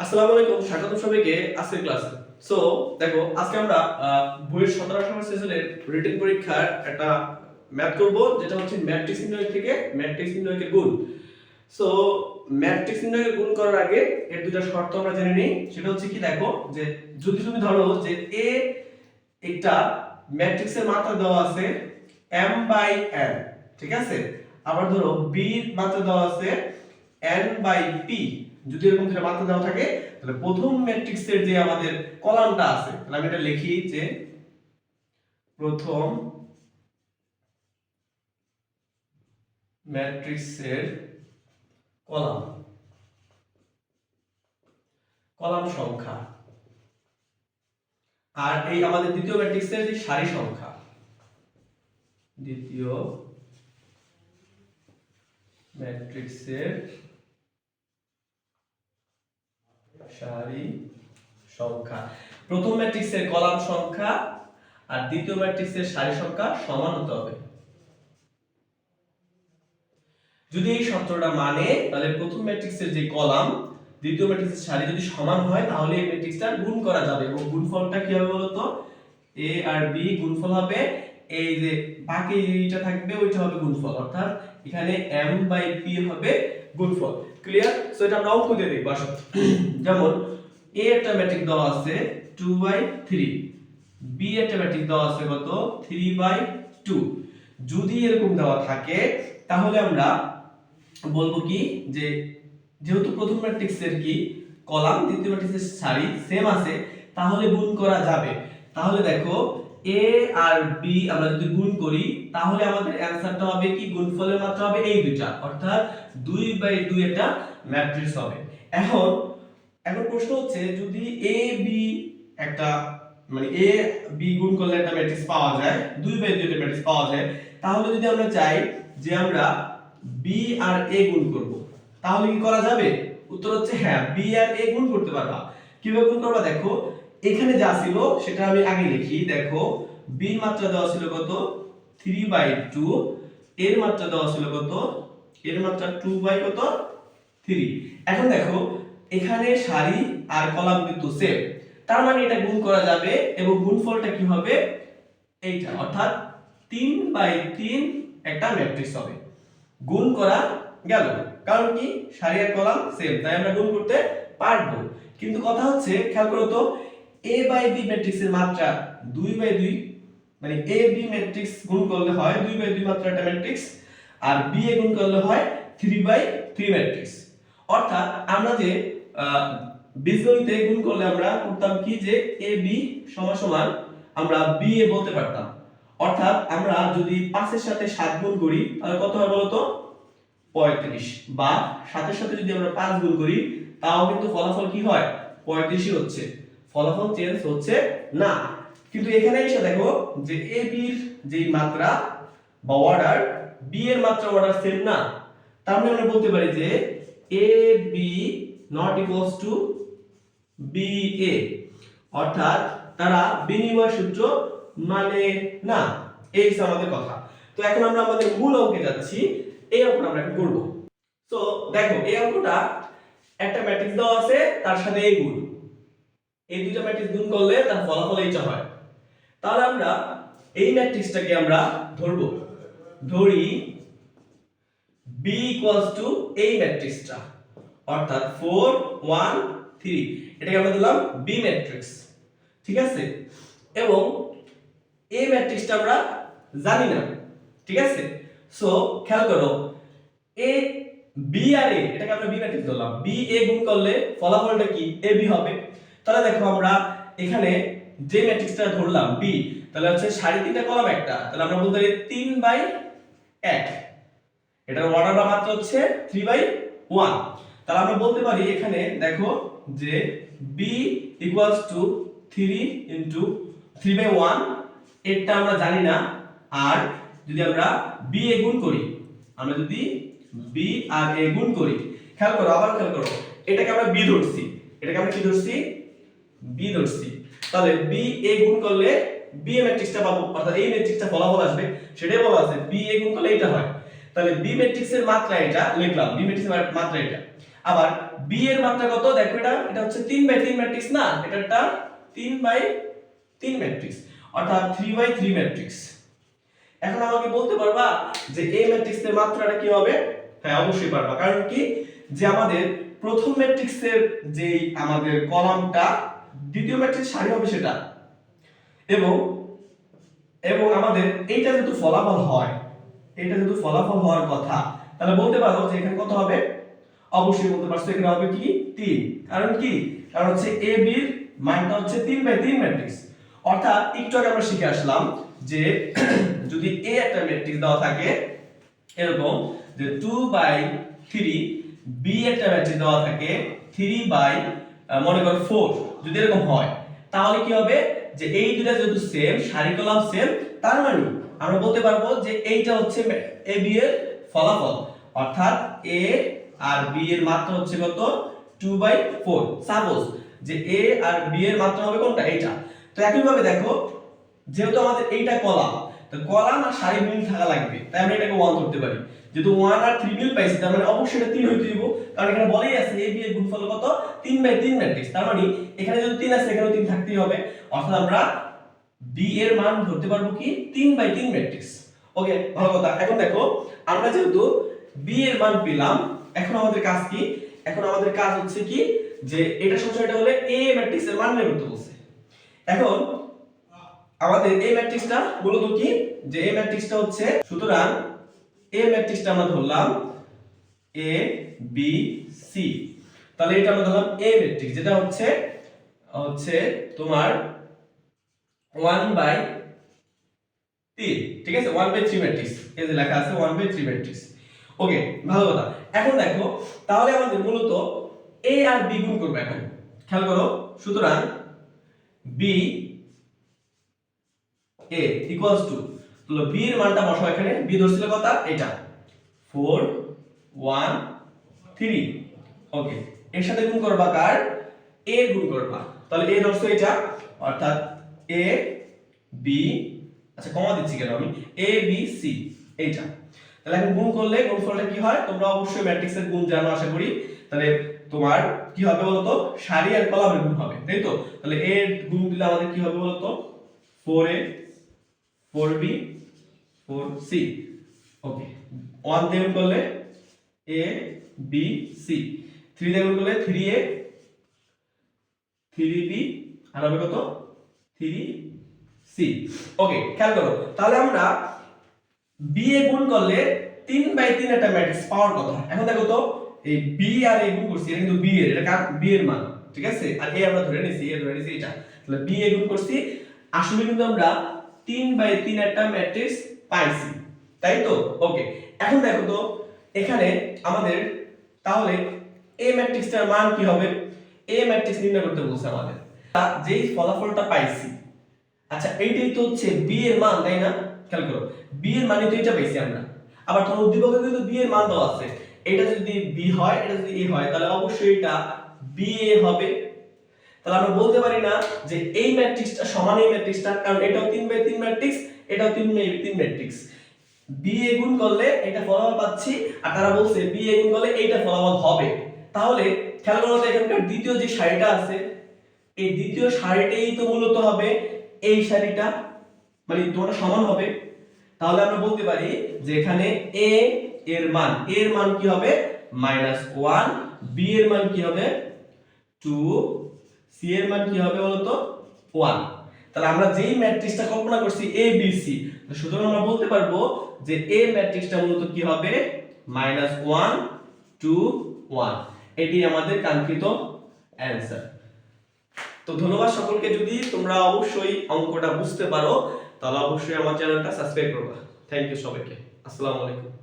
আসসালামু আলাইকুম, স্বাগত সবাইকে আজকের ক্লাসে। সো দেখো, আজকে আমরা বইয়ের সতেরো আঠারো সেশনের রিটেন পরীক্ষার একটা ম্যাথ করব, যেটা হচ্ছে ম্যাট্রিক্স নির্ণয় থেকে ম্যাট্রিক্স নির্ণয়কের গুণ। সো ম্যাট্রিক্স নির্ণয়ের গুণ করার আগে এর দুটো শর্ত আমরা জেনে নিই। সেটা হচ্ছে কি, দেখো, যে যদি তুমি ধরো যে এ একটা ম্যাট্রিক্সের মাত্রা দেওয়া আছে m বাই n, ঠিক আছে? আবার ধরো এর মাত্রা দেওয়া আছে n বাই p যদি এরকম দুটো মাত্রা দেওয়া থাকে, তাহলে প্রথম ম্যাট্রিক্সের যে আমাদের কলামটা আছে, তাহলে আমি এটা লিখি যে প্রথম ম্যাট্রিক্সের কলাম। কলাম সংখ্যা। আর এই আমাদের দ্বিতীয় ম্যাট্রিক্সের যে সারি সংখ্যা। দ্বিতীয় ম্যাট্রিক্সের সারি সংখ্যা। প্রথম ম্যাট্রিক্সের কলাম সংখ্যা আর দ্বিতীয় ম্যাট্রিক্সের সারি সংখ্যা সমান হতে হবে। যদি এই শর্তটা মানে তাহলে প্রথম ম্যাট্রিক্সের যে কলাম, দ্বিতীয় ম্যাট্রিক্সের সারি যদি সমান হয়, তাহলে এই ম্যাট্রিক্সটা গুণ করা যাবে এবং গুণফলটা কি হবে বলতো? এ আর বি গুণফল হবে, এই যে বাকি যেটা থাকবে, ওইটা হবে গুণফল। অর্থাৎ এখানে m বাই p হবে গুণফল ক্লিয়ার সো এটা আমরা অঙ্ক দিয়ে দেখব আসো যেমন, a একটা ম্যাট্রিক্স দেওয়া আছে 2 বাই 3 b একটা ম্যাট্রিক্স দেওয়া আছে কত? 3 বাই 2 যদি এরকম দেওয়া থাকে, তাহলে আমরা বলব কি? যে, যেহেতু প্রথম ম্যাট্রিক্সের কি? কলাম, দ্বিতীয় ম্যাট্রিক্সের সারি সেম আছে, তাহলে গুণ করা যাবে। তাহলে দেখো a আর b আমরা যদি গুণ করি, তাহলে আমাদের অ্যানসারটা হবে কি? গুণফলের মাত্রা হবে এই দুইটা। অর্থাৎ 2 বাই 2 এটা ম্যাট্রিক্স হবে। এখন এখন প্রশ্ন হচ্ছে, যদি a, b একটা মানে a, b গুণ করলে একটা ম্যাট্রিক্স পাওয়া যায় 2 বাই 2 একটা ম্যাট্রিক্স পাওয়া যায়, তাহলে যদি আমরা চাই যে আমরা b আর a গুণ করব, তাহলে কি করা যাবে? উত্তর হচ্ছে হ্যাঁ b আর a গুণ করতে পারবা। কীভাবে গুণ করবা? দেখো এখানে যা ছিল, সেটা আমি আগে লিখি। দেখো বি মাত্রা দেওয়া ছিল কত? 3 বাই 2 এর মাত্রা দেওয়া ছিল কত? এর মাত্রা 2 বাই কত? 3 এখন দেখো, এখানে সারি আর কলাম কিন্তু সেম তার মানে এটা গুণ করা যাবে এবং গুণফলটা কি হবে? এইটা। অর্থাৎ 3 বাই 3 একটা ম্যাট্রিক্স হবে। গুণ করা গেল। কারণ কি? সারি আর কলাম সেম তাই আমরা গুণ করতে পারব। কিন্তু কথা হচ্ছে, খেয়াল করো তো a বাই b ম্যাট্রিক্সের মাত্রা 2 বাই 2 মানে a, b ম্যাট্রিক্স গুণ করলে হয় 2 বাই 2 মাত্রা একটা ম্যাট্রিক্স আর b এ গুণ করলে হয় 3 বাই 3 ম্যাট্রিক্স অর্থাৎ আমরা যে বীজগণিতে গুণ করলে আমরা করতাম কি যে, a, b সমান সমান আমরা b এ বলতে পারতাম। অর্থাৎ আমরা যদি 5 এর সাথে 7 গুণ করি, তাহলে কত হয় বলতো? 35 বা সাথের সাথে যদি আমরা 5 গুণ করি, তাও কিন্তু ফলাফল কি হয়? 35ই হচ্ছে। ফলাফল চেঞ্জ হচ্ছে না। কিন্তু এখানে এসে দেখো যে এ বির যে মাত্রা বা অর্ডার বি এর মাত্রা অর্ডার সেম না। তার মানে আমরা বলতে পারি যে A B not equals to B A অর্থাৎ তারা বিনিময় সূত্র মানে না। এই আমাদের কথা। তো এখন আমরা আমাদের মূল অঙ্কে যাচ্ছি। এই অঙ্কটা আমরা করব। তো দেখো, এই অঙ্কটা একটা ম্যাট্রিক্স দেওয়া আছে, তার সাথে এই গুণ এই দুইটা ম্যাট্রিক্স গুণ করলে তার ফলাফল এইটা হয়। তাহলে আমরা এই ম্যাট্রিক্সটাকে আমরা ধরব। ধরি b ইকুয়ালস টু এই ম্যাট্রিক্সটা অর্থাৎ 4 1 3 এটাকে আমরা দিলাম b ম্যাট্রিক্স ঠিক আছে? এবং এই ম্যাট্রিক্সটা আমরা জানি না, ঠিক আছে? সো খেয়াল করো এ বি আর এ এটাকে আমরা বি ম্যাট্রিক্স ধরলাম। বি এ গুণ করলে ফলাফলটা কি? এ বি হবে। তাহলে দেখো আমরা এখানে যে ম্যাট্রিক্সটা ধরলাম বি তাহলে হচ্ছে সাড়ে তিনটা কলাম একটা, তাহলে আমরা বলতে পারি তিন বাই এক। এটার অর্ডারটা মাত্র হচ্ছে থ্রি বাই ওয়ান তাহলে আমরা বলতে পারি এখানে দেখো যে B equals to three into three by one এরটা আমরা জানি না। আর যদি আমরা বি এ গুণ করি, আমরা যদি বি আর এ গুণ করি, খেয়াল করো, আবার খেয়াল করো, এটাকে আমরা বি ধরছি। এটাকে আমরা কি ধরছি? বি ধরছি। তাহলে বি এ গুণ করলে বি এ ম্যাট্রিক্সটা পাবো, অর্থাৎ এই ম্যাট্রিক্সটা ফলাফল আসবে, সেটাই বলা আছে বি এ গুণ করলে এটা হয়। তাহলে বি ম্যাট্রিক্সের মাত্রা এটা, লিখলাম বি ম্যাট্রিক্সের মাত্রা এটা। আবার বি এর মাত্রা কত? দেখো এটা এটা হচ্ছে 3 বাই 3 ম্যাট্রিক্স না? এটা একটা 3 বাই 3 ম্যাট্রিক্স অর্থাৎ 3 বাই 3 ম্যাট্রিক্স এখন আমাকে বলতে পারবা যে এই ম্যাট্রিক্সের মাত্রাটা কি হবে? হ্যাঁ অবশ্যই পারবা। কারণ কি? যে আমাদের প্রথম ম্যাট্রিক্সের যে আমাদের কলামটা দ্বিতীয় ম্যাট্রিক্স সারি হবে সেটা। এবং এবং আমাদের এইটা যেহেতু ফলাফল হয় এটা যেহেতু ফলাফল হওয়ার কথা, তাহলে বলতে পারো যে এখানে কত হবে? অবশ্যই বলতে পারছ, এখানে হবে কি? তিন। কারণ কি? কারণ হচ্ছে এ বি এর মানটা হচ্ছে তিন বাই 3 ম্যাট্রিক্স অর্থাৎ একটু আগে আমরা শিখে আসলাম যে যদি এ একটা ম্যাট্রিক্স দেওয়া থাকে, এরকম যে 2 বাই থ্রি বি একটা ম্যাট্রিক্স দেওয়া থাকে থ্রি বাই মনে করো 4 যদি এরকম হয়, তাহলে কি হবে? যে এই দুটো যেহেতু সেম সারি কলাম সেম তার মানে আমরা বলতে পারব যে এইটা হচ্ছে এ বি এর ফলাফল। অর্থাৎ এ আর বি এর মাত্রা হচ্ছে কত? 2 বাই 4 সাপোজ যে এ আর বি এর মাত্রা হবে কোনটা? এইটা। তো একই ভাবে দেখো, যেহেতু আমাদের এইটা কলাম, তো কলাম আর সারি মিল থাকা লাগবে। তাই আমরা এটাকে 1 করতে পারি। যেহেতু 1 আর 3 মিল পাইছি, তার মানে অবশ্যই এটা 3 হইতে দিব কারণ এখানে বলেই আছে এ বি এর গুণফল কত? 3 বাই 3 ম্যাট্রিক্স তার মানে এখানে যদি 3 আছে, এখানেও 3 থাকতেই হবে। অর্থাৎ আমরা বি এর মান ধরতে পারব কি? তিন বাই তিন ম্যাট্রিক্স ওকে ভালো কথা। এখন দেখো, আমরা যেহেতু বি এর মান পেলাম, এখন আমাদের কাজ কি? এখন আমাদের কাজ হচ্ছে কি? যে এটা এটা হলে এ ম্যাট্রিক্স এর মান বের করতে বলছে। এখন আমাদের এই ম্যাট্রিক্সটা মূলত কি? যে এই ম্যাট্রিক্সটা হচ্ছে, সুতরাং এ ম্যাট্রিক্সটা আমরা ধরলাম এ বি সি তাহলে এটা আমরা ধরলাম এ ম্যাট্রিক্স যেটা হচ্ছে হচ্ছে তোমার 1 বাই 3 ঠিক আছে? 1 বাই 3 ম্যাট্রিক্স এই যে লেখা আছে 1 বাই 3 ম্যাট্রিক্স ওকে ভালো কথা। এখন দেখো, তাহলে আমাদের মূলত এ আর বি গুণ করব এখন। খেয়াল করো, সুতরাং বি এ ইকুয়ালস টু তাহলে বি এর মানটা বসাও এখানে। বি ধরছিল কত? এটা। 4 1 3 ওকে এর সাথে গুণ করবা কার? এ গুণ করবা। তাহলে এ ধরছো এটা। অর্থাৎ এ বি আচ্ছা কমা দিচ্ছি কেন আমি? এ বি সি এইটা। তাহলে এখন গুণ করলে গুণফলটা কি হয়? তোমরা অবশ্যই ম্যাট্রিক্সের গুণ জানো, আশা করি। তাহলে তোমার কি হবে বলতো? সারি আর কলামের গুণ হবে, তাই তো? তাহলে এ গুণ দিলে আমাদের কি হবে বলতো? 4a 4b 4c ওকে 1 দিয়ে গুণ করলে a, b, c. 3 দিয়ে গুণ করলে 3a 3b আর হবে কত? 3c ওকে খেয়াল করো। তাহলে আমরা b এ গুণ করলে 3 বাই 3 একটা ম্যাট্রিক্স পাওয়ার কথা। এখন দেখো তো, এই b আর a গুণ করছি, এটা কিন্তু b এর এটা কার? B এর মান, ঠিক আছে? আর a আমরা ধরে নিছি, a ধরে নিছি এটা। তাহলে b এ গুণ করছি, আসলে কিন্তু আমরা 3 বাই 3 একটা ম্যাট্রিক্স পাইছি। তাই তো? ওকে এখন দেখো তো, এখানে আমাদের তাহলে এ ম্যাট্রিক্সটার মান কি হবে? এ ম্যাট্রিক্স নির্ণয় করতে বলছে আমাদের। যেই ফলাফলটা পাইছি আচ্ছা এইটাই তো হচ্ছে b এর মান, তাই না? খেয়াল করো, b এর মানে তো এটা পাইছি আমরা। আবার তোমার উদ্দীপকে কিন্তু b এর মান দেওয়া আছে। এটা যদি বি হয়, এটা যদি এ হয়, তাহলে অবশ্যই এটা b a হবে। তাহলে আমরা বলতে পারি না যে এই ম্যাট্রিক্সটা সমান এই ম্যাট্রিক্সটা কারণ এটাও 3 বাই 3 ম্যাট্রিক্স এটাও 3 বাই 3 ম্যাট্রিক্স বি এ গুণ করলে এটা ফলাফল পাচ্ছি, আর তারা বলছে বি এ গুণ করলে এইটা ফলাফল হবে। তাহলে খেয়াল করো তো এখানকার দ্বিতীয় যে সারিটা আছে, এই দ্বিতীয় সারিটাই তো মূলত হবে এই সারিটা মানে দুটো সমান হবে। তাহলে আমরা বলতে পারি যে এখানে এ এর মান এর মান কি হবে? Minus one. বি এর মান কি হবে? টু। সি এর মান কি হবে বলতো? ওয়ান। তাহলে আমরা যেই ম্যাট্রিক্সটা কল্পনা করছি এ বি সি সুতরাং আমরা বলতে পারব যে এ ম্যাট্রিক্সটা মূলত কি হবে? মাইনাস ওয়ান টু ওয়ান এটি আমাদের কাঙ্ক্ষিত অ্যান্সার তো ধন্যবাদ সকলকে। যদি তোমরা অবশ্যই অঙ্কটা বুঝতে পারো, তাহলে অবশ্যই আমার চ্যানেলটা সাবস্ক্রাইব করবা। থ্যাংক ইউ সবাইকে। আসসালামু আলাইকুম।